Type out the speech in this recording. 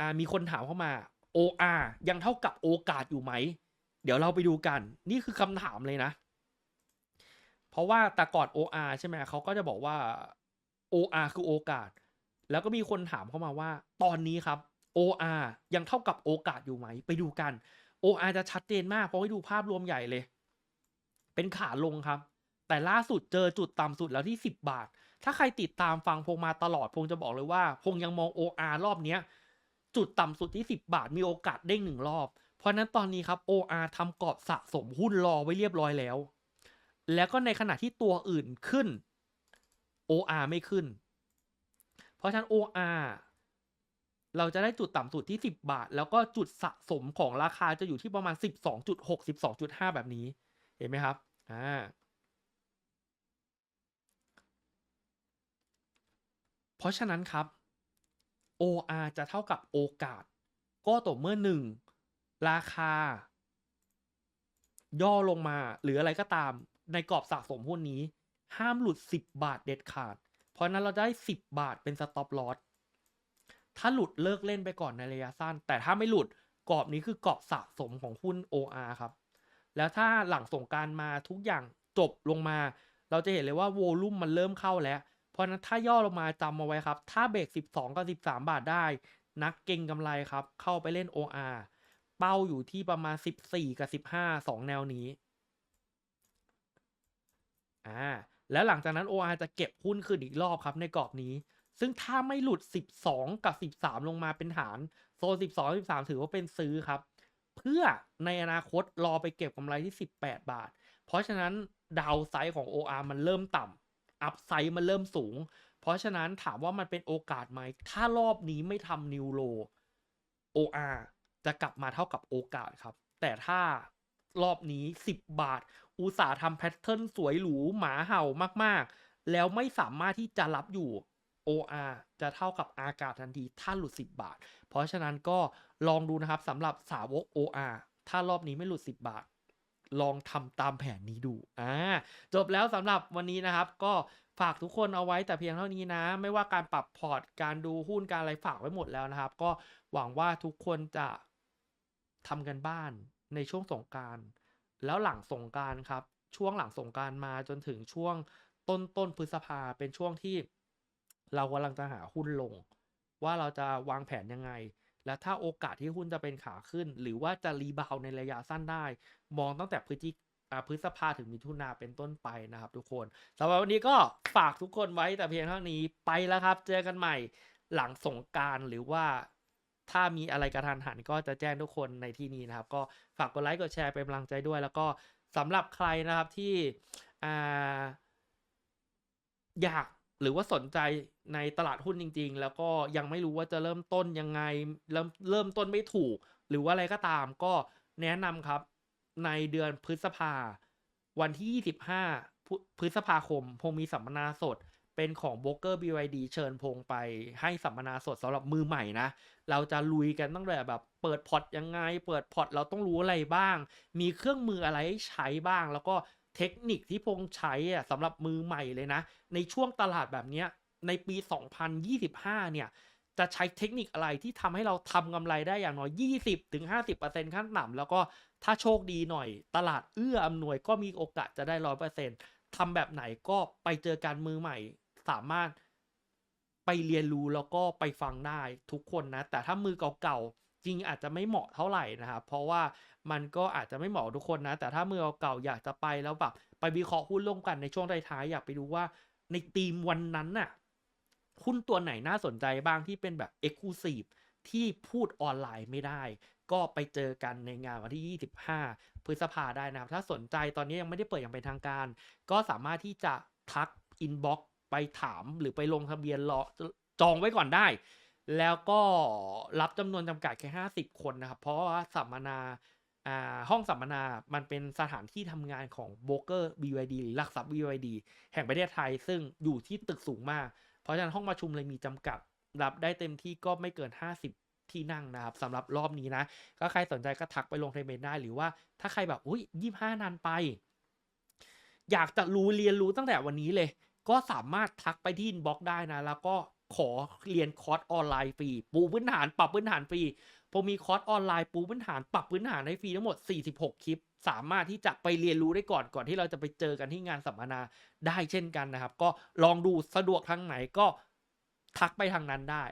อ่ามีคนถามเข้ามา OR ยังเท่ากับโอกาสอยู่ไหม เดี๋ยวเราไปดูกัน นี่คือคำถามเลยนะ เพราะว่าแต่ก่อน OR ใช่ไหมเขาก็จะบอกว่า OR คือโอกาส แล้วก็มีคนถามเข้ามาว่า ตอนนี้ครับ OR ยังเท่ากับโอกาสอยู่ไหม ไปดูกัน OR จะชัดเจนมาก เพราะให้ดูภาพรวมใหญ่เลย เป็นขาลงครับ แต่ล่าสุดเจอจุดต่ำสุดแล้วที่ 10 บาท ถ้าใครติดตามฟังพงมาตลอดพงจะบอกเลยว่า พงยังมอง OR รอบเนี้ย จุดต่ำสุดที่ 10 บาทมีโอกาสเด้งหนึ่งรอบ เพราะนั้นตอนนี้ครับ OR ทำกรอบสะสมหุ้นรอไว้เรียบร้อยแล้ว แล้วก็ในขณะที่ตัวอื่นขึ้น OR ไม่ขึ้น เพราะฉะนั้น OR เราจะได้จุดต่ำสุดที่ 10 บาท แล้วก็จุดสะสมของราคาจะอยู่ที่ประมาณ 12.6 12.5 แบบนี้ เห็นไหมครับ อ่า เพราะฉะนั้นครับ OR จะเท่ากับโอกาส ก็ต่อเมื่อหนึ่งราคา ย่อลงมาหรืออะไรก็ตามในกรอบสะสมหุ้นนี้ ห้ามหลุด 10 บาทเด็ดขาด เพราะนั้นเราได้ 10 บาทเป็นสต็อปลอสถ้าหลุดเลิกเล่นไปก่อนในระยะสั้น แต่ถ้าไม่หลุดกรอบนี้คือกรอบสะสมของหุ้น OR ครับ แล้วถ้าหลังสงการมาทุกอย่างจบลงมา เราจะเห็นเลยว่าโวลุ่มมันเริ่มเข้าแล้ว เพราะนั้นถ้าย่อลงมาจำเอาไว้ครับ ถ้าเบรก 12 กับ 13 บาทได้ นักเก่งกำไรครับ เข้าไปเล่น OR เป้าอยู่ที่ประมาณ 14 กับ 15 2 แนวนี้อ่าแล้วหลังจากนั้น OR จะเก็บหุ้นคืนอีกรอบครับในกรอบนี้ ซึ่งถ้าไม่หลุด 12 กับ 13 ลงมาเป็นฐาน โซน 12 13 ถือว่าเป็นซื้อครับ เพื่อในอนาคตรอไปเก็บกำไรที่ 18 บาท เพราะฉะนั้นดาวไซด์ของ OR มันเริ่มต่ำ อัพไซด์มันเริ่มสูง เพราะฉะนั้นถามว่ามันเป็นโอกาสไหม ถ้ารอบนี้ไม่ทำนิวโล OR จะกลับมาเท่ากับโอกาสครับ แต่ถ้ารอบนี้ 10 บาท อุตสาห์ทำแพทเทิร์นสวยหรูหมาเห่ามากๆ แล้วไม่สามารถที่จะรับอยู่ OR จะเท่ากับอากาศทันที ถ้าหลุด 10 บาท เพราะฉะนั้นก็ลองดูนะครับสำหรับสาวก OR ถ้ารอบนี้ไม่หลุด 10 บาท ลองทำตามแผนนี้ดูอ่าจบแล้วสำหรับวันนี้นะครับ ก็ฝากทุกคนเอาไว้แต่เพียงเท่านี้นะ ไม่ว่าการปรับพอร์ตการดูหุ้นการอะไรฝากไว้หมดแล้วนะครับ ก็หวังว่าทุกคนจะทำกันบ้านในช่วงสงการแล้วหลังสงการครับ ช่วงหลังสงการมาจนถึงช่วงต้นต้นพฤษภาเป็นช่วงที่เรากำลังจะหาหุ้นลง ว่าเราจะวางแผนยังไง และถ้าโอกาสที่หุ้นจะเป็นขาขึ้น หรือว่าจะรีบาวในระยะสั้นได้ มองตั้งแต่พฤศจิพฤษภาถึงมิถุนาเป็นต้นไปนะครับทุกคนสำหรับวันนี้ก็ฝากทุกคนไว้แต่เพียงเท่านี้ไปแล้วครับ เจอกันใหม่หลังสงการหรือว่าถ้ามีอะไรกระทันหันก็จะแจ้งทุกคนในที่นี้นะครับ ก็ฝากกดไลค์กดแชร์เป็นกำลังใจด้วย แล้วก็สำหรับใครนะครับที่ออยาก หรือว่าสนใจในตลาดหุ้นจริง ๆ แล้วก็ยังไม่รู้ว่าจะเริ่มต้นยังไง เริ่มเริ่มต้นไม่ถูก หรือว่าอะไรก็ตามก็แนะนำครับ ในเดือนพฤษภา วันที่ 25พฤพฤษภาคม พงมีสัมมนาสด เป็นของโบรกเกอร์ BYD เชิญพงไปให้สัมมนาสดสำหรับมือใหม่นะ เราจะลุยกันตั้งแต่แบบเปิดพอร์ตยังไง เปิดพอร์ตเราต้องรู้อะไรบ้าง มีเครื่องมืออะไรใช้บ้างแล้วก็ เทคนิคที่พงใช้อะสำหรับมือใหม่เลยนะ ในช่วงตลาดแบบนี้ในปี 2025 เนี่ย จะใช้เทคนิคอะไรที่ทำให้เราทำกำไรได้อย่างน้อย 20-50%ขั้นต่ำแล้วก็ถ้าโชคดีหน่อย ตลาดเอื้ออำนวยก็มีโอกาสจะได้ 100%ทำแบบไหนก็ไปเจอการมือใหม่ สามารถไปเรียนรู้แล้วก็ไปฟังได้ทุกคนนะ แต่ถ้ามือเก่าๆ จริงอาจจะไม่เหมาะเท่าไหร่นะครับเพราะว่ามันก็อาจจะไม่เหมาะทุกคนนะ แต่ถ้ามือเก่าๆอยากจะไปแล้วแบบไปวิเคราะห์หุ้นร่วมกันในช่วงท้ายๆอยากไปดูว่าในธีมวันนั้นน่ะหุ้นตัวไหนน่าสนใจบ้างที่เป็นแบบ Exclusive ที่พูดออนไลน์ไม่ได้ ก็ไปเจอกันในงานวันที่ 25 พฤษภาได้นะครับ ถ้าสนใจตอนนี้ยังไม่ได้เปิดอย่างเป็นทางการ ก็สามารถที่จะทักอินบ็อกซ์ไปถามหรือไปลงทะเบียนรอจองไว้ก่อนได้ แล้วก็รับจำนวนจำกัดแค่50คนนะครับ เพราะว่าสัมมนาอ่าห้องสัมมนา มันเป็นสถานที่ทำงานของโบรกเกอร์ BYD หรือหลักทรัพย์ BYD แห่งประเทศไทย ซึ่งอยู่ที่ตึกสูงมาก เพราะฉะนั้นห้องประชุมเลยมีจำกัด รับได้เต็มที่ก็ไม่เกิน 50 ที่นั่งนะครับสำหรับรอบนี้นะ ก็ใครสนใจก็ทักไปลงทะเบียนได้ หรือว่าถ้าใครแบบ อุ้ย25นานไป อยากจะรู้เรียนรู้ตั้งแต่วันนี้เลย ก็สามารถทักไปที่อินบ็อกได้นะ แล้วก็ ขอเรียนคอร์สออนไลน์ฟรี ปูพื้นฐานปรับพื้นฐานฟรี ผมมีคอร์สออนไลน์ปูพื้นฐานปรับพื้นฐานให้ฟรีทั้งหมด 46 คลิป สามารถที่จะไปเรียนรู้ได้ก่อนก่อนที่เราจะไปเจอกันที่งานสัมมนาได้เช่นกันนะครับ ก็ลองดูสะดวกทางไหนก็ทักไปทางนั้นได้